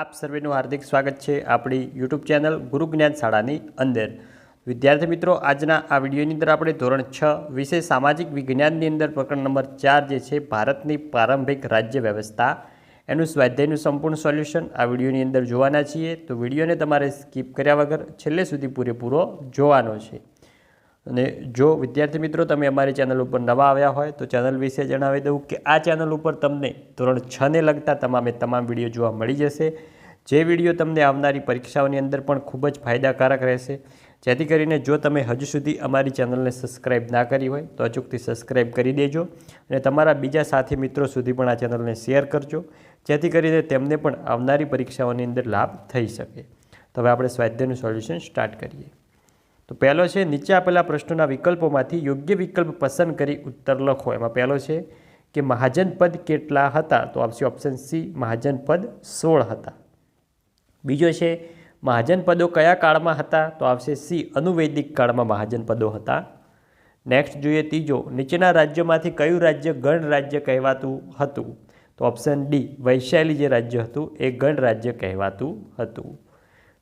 આપ સર્વેનું હાર્દિક સ્વાગત છે આપણી યુટ્યુબ ચેનલ ગુરુ જ્ઞાન શાળાની અંદર. વિદ્યાર્થી મિત્રો, આજના આ વિડીયોની અંદર આપણે ધોરણ છ વિશે સામાજિક વિજ્ઞાનની અંદર પ્રકરણ નંબર ચાર જે છે, ભારતની પ્રારંભિક રાજ્ય વ્યવસ્થા, એનું સ્વાધ્યાયનું સંપૂર્ણ સોલ્યુશન આ વિડીયોની અંદર જોવાના છીએ. તો વિડીયોને તમારે સ્કીપ કર્યા વગર છેલ્લે સુધી પૂરેપૂરો જોવાનો છે. અને જો વિદ્યાર્થી મિત્રો તમે અમારી ચેનલ ઉપર નવા આવ્યા હોય તો ચેનલ વિશે જણાવી દઉં કે આ ચેનલ ઉપર તમને ધોરણ છને લગતા તમામે તમામ વીડિયો જોવા મળી જશે. જે વીડિયો તમને આવનારી પરીક્ષાઓની અંદર પણ ખૂબ જ ફાયદાકારક રહેશે. જેથી કરીને જો તમે હજુ સુધી અમારી ચેનલને સબસ્ક્રાઈબ ના કરી હોય તો અચૂકથી સબસ્ક્રાઈબ કરી દેજો અને તમારા બીજા સાથી મિત્રો સુધી પણ આ ચેનલને શેર કરજો. જેથી કરીને તેમને પણ આવનારી પરીક્ષાઓની અંદર લાભ થઈ શકે. તો હવે આપણે સ્વાધ્યાયનું સોલ્યુશન સ્ટાર્ટ કરીએ. તો પહેલો છે, નીચે આપેલા પ્રશ્નોના વિકલ્પોમાંથી યોગ્ય વિકલ્પ પસંદ કરી ઉત્તર લખો. એમાં પહેલો છે કે મહાજન પદ કેટલા હતા? તો આવશે ઓપ્શન સી મહાજન પદ સોળ હતા. બીજો છે, મહાજન પદો કયા કાળમાં હતા? તો આવશે સી અનુવૈદિક કાળમાં મહાજન પદો હતા. નેક્સ્ટ જોઈએ ત્રીજો, નીચેના રાજ્યોમાંથી કયું રાજ્ય ગણ રાજ્ય કહેવાતું હતું? તો ઓપ્શન ડી વૈશાલી જે રાજ્ય હતું, એ ગણ રાજ્ય કહેવાતું હતું.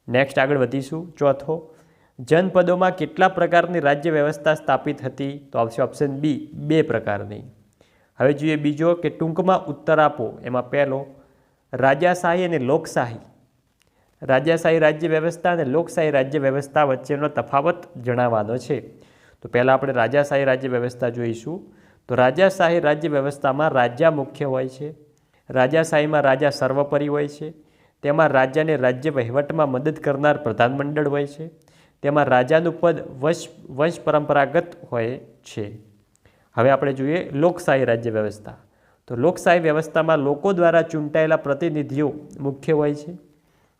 નેક્સ્ટ આગળ વધીશું. ચોથો જનપદોમાં કેટલા પ્રકારની રાજ્ય વ્યવસ્થા સ્થાપિત હતી? તો આવશે ઓપ્શન બી બે પ્રકારની. હવે જોઈએ બીજો કે ટૂંકમાં ઉત્તર આપો. એમાં પહેલો, રાજાશાહી અને લોકશાહી. રાજાશાહી રાજ્ય વ્યવસ્થા અને લોકશાહી રાજ્ય વ્યવસ્થા વચ્ચેનો તફાવત જણાવવાનો છે. તો પહેલાં આપણે રાજાશાહી રાજ્ય વ્યવસ્થા જોઈશું. તો રાજાશાહી રાજ્ય વ્યવસ્થામાં રાજા મુખ્ય હોય છે. રાજાશાહીમાં રાજા સર્વોપરી હોય છે. તેમાં રાજાને રાજ્ય વહીવટમાં મદદ કરનાર પ્રધાનમંડળ હોય છે. તેમાં રાજાનું પદ વંશ વંશ પરંપરાગત હોય છે. હવે આપણે જોઈએ લોકશાહી રાજ્ય વ્યવસ્થા. તો લોકશાહી વ્યવસ્થામાં લોકો દ્વારા ચૂંટાયેલા પ્રતિનિધિઓ મુખ્ય હોય છે.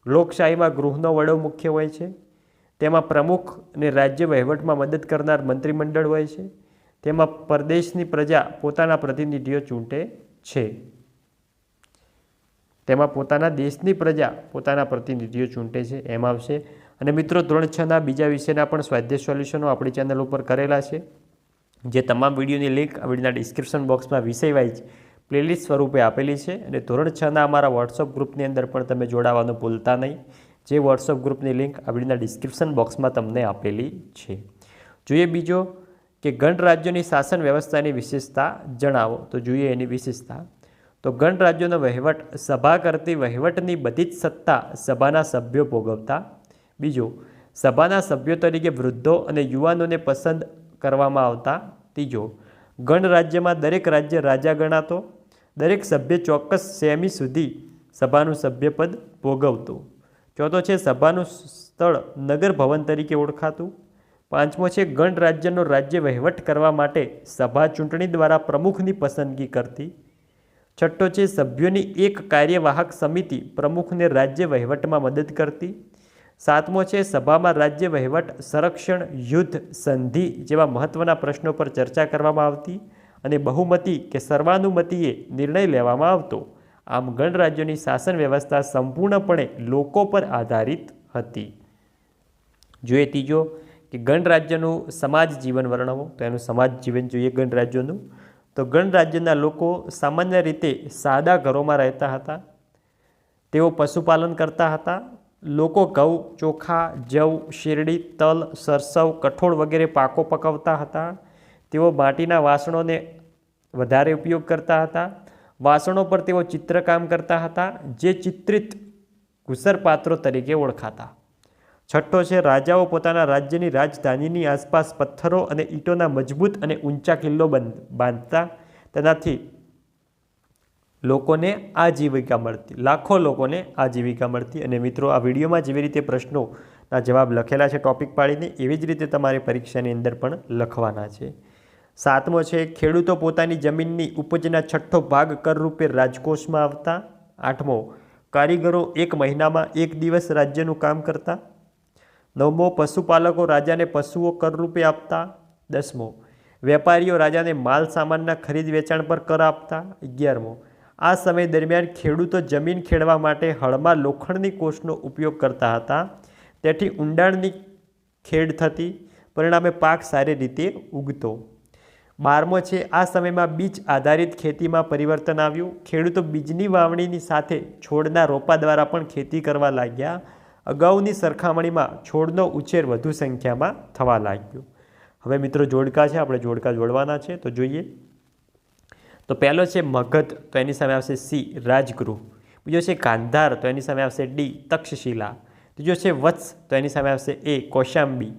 લોકશાહીમાં ગૃહનો વડો મુખ્ય હોય છે. તેમાં પ્રમુખ અને રાજ્ય વહીવટમાં મદદ કરનાર મંત્રીમંડળ હોય છે. તેમાં પરદેશની પ્રજા પોતાના પ્રતિનિધિઓ ચૂંટે છે. તેમાં પોતાના દેશની પ્રજા પોતાના પ્રતિનિધિઓ ચૂંટે છે. એમ આવશે અને મિત્રો, ધોરણ છના બીજા વિષયના પણ સ્વાધ્યાય સોલ્યુશનો આપણી ચેનલ ઉપર કરેલા છે. જે તમામ વિડીયોની લિંક આ વિડીયોના ડિસ્ક્રિપ્શન બોક્સમાં વિષય વાઇઝ પ્લેલિસ્ટ સ્વરૂપે આપેલી છે અને ધોરણ છના અમારા વોટ્સઅપ ગ્રુપની અંદર પણ તમે જોડાવાનું ભૂલતા નહીં. જે વોટ્સઅપ ગ્રુપની લિંક આ વિડીયોના ડિસ્ક્રિપ્શન બોક્સમાં તમને આપેલી છે. જોઈએ બીજો કે ગણ રાજ્યોની શાસન વ્યવસ્થાની વિશેષતા જણાવો. તો જોઈએ એની વિશેષતા. તો ગણ રાજ્યોનો વહીવટ, સભા કરતી વહીવટની બધી જ સત્તા સભાના સભ્યો ભોગવતા બીજો, સભાના સભ્યો તરીકે વૃદ્ધો અને યુવાનોને પસંદ કરવામાં આવતા ત્રીજો ગણરાજ્યમાં દરેક રાજ્ય રાજા ગણાતો, દરેક સભ્ય ચોક્કસ સેમી સુધી સભાનું સભ્યપદ ભોગવતું. ચોથો છે સભાનું સ્થળ નગર ભવન તરીકે ઓળખાતું. પાંચમો છે ગણ રાજ્યનો રાજ્ય વહીવટ કરવા માટે સભા ચૂંટણી દ્વારા પ્રમુખની પસંદગી કરતી. છઠ્ઠો છે સભ્યોની એક કાર્યવાહક સમિતિ પ્રમુખને રાજ્ય વહીવટમાં મદદ કરતી. સાતમો છે, સભામાં રાજ્ય વહીવટ, સંરક્ષણ, યુદ્ધ, સંધિ જેવા મહત્ત્વના પ્રશ્નો પર ચર્ચા કરવામાં આવતી અને બહુમતી કે સર્વાનુમતિએ નિર્ણય લેવામાં આવતો. આમ ગણરાજ્યોની શાસન વ્યવસ્થા સંપૂર્ણપણે લોકો પર આધારિત હતી. જોઈએ ત્રીજો કે ગણરાજ્યનું સમાજ જીવન વર્ણવો. તો એનું સમાજ જીવન જોઈએ ગણરાજ્યોનું. તો ગણરાજ્યના લોકો સામાન્ય રીતે સાદા ઘરોમાં રહેતા હતા. તેઓ પશુપાલન કરતા હતા. લોકો ઘઉં, ચોખા, જવ, શેરડી, તલ, સરસવ, કઠોળ વગેરે પાકો પકવતા હતા. તેઓ માટીના વાસણોને વધારે ઉપયોગ કરતા હતા. વાસણો પર તેઓ ચિત્રકામ કરતા હતા, જે ચિત્રિત ઘુસરપાત્રો તરીકે ઓળખાતા. છઠ્ઠો છે, રાજાઓ પોતાના રાજ્યની રાજધાનીની આસપાસ પથ્થરો અને ઈંટોના મજબૂત અને ઊંચા કિલ્લો બાંધતા તેનાથી લોકોને આજીવિકા મળતી, લાખો લોકોને આજીવિકા મળતી. અને મિત્રો, આ વિડીયોમાં જેવી રીતે પ્રશ્નોના જવાબ લખેલા છે ટોપિક પાડીને, એવી જ રીતે તમારે પરીક્ષાની અંદર પણ લખવાના છે. સાતમો છે, ખેડૂતો પોતાની જમીનની ઉપજના છઠ્ઠો ભાગ કરરૂપે રાજકોષમાં આવતા. આઠમો, કારીગરો એક મહિનામાં એક દિવસ રાજ્યનું કામ કરતા. નવમો, પશુપાલકો રાજાને પશુઓ કરરૂપે આપતા. દસમો, વેપારીઓ રાજાને માલ સામાનના ખરીદ વેચાણ પર કર આપતા. અગિયારમો આ સમય દરમિયાન ખેડૂતો જમીન ખેડવા માટે હળમાં લોખંડની કોષનો ઉપયોગ કરતા હતા. તેથી ઊંડાણની ખેડ થતી, પરિણામે પાક સારી રીતે ઉગતો. બારમો છે, આ સમયમાં બીજ આધારિત ખેતીમાં પરિવર્તન આવ્યું. ખેડૂતો બીજની વાવણીની સાથે છોડના રોપા દ્વારા પણ ખેતી કરવા લાગ્યા. અગાઉની સરખામણીમાં છોડનો ઉછેર વધુ સંખ્યામાં થવા લાગ્યો. હવે મિત્રો, જોડકા છે, આપણે જોડકા જોડવાના છે, તો જોઈએ. તો પહેલો છે મગધ, તો એની સામે આવશે સી, રાજગૃહ. બીજો છે ગાંધાર તો એની સામે આવશે ડી, તક્ષશિલા. ત્રીજો છે વત્સ, તો એની સામે આવશે એ, કૌશાંબી.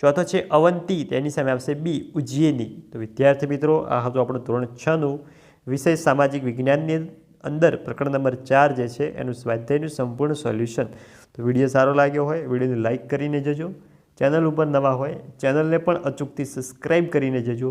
ચોથો છે અવંતી, તો એની સામે આવશે બી ઉજ્જૈની તો વિદ્યાર્થી મિત્રો, આ હતું આપણું ધોરણ છનું. વિષય સામાજિક વિજ્ઞાનની અંદર પ્રકરણ નંબર ચાર જે છે, એનું સ્વાધ્યાયનું સંપૂર્ણ સોલ્યુશન. તો વીડિયો સારો લાગ્યો હોય, વિડીયોને લાઇક કરીને જજો. ચેનલ ઉપર નવા હોય, ચેનલને પણ અચૂકથી સબસ્ક્રાઈબ કરીને જજો.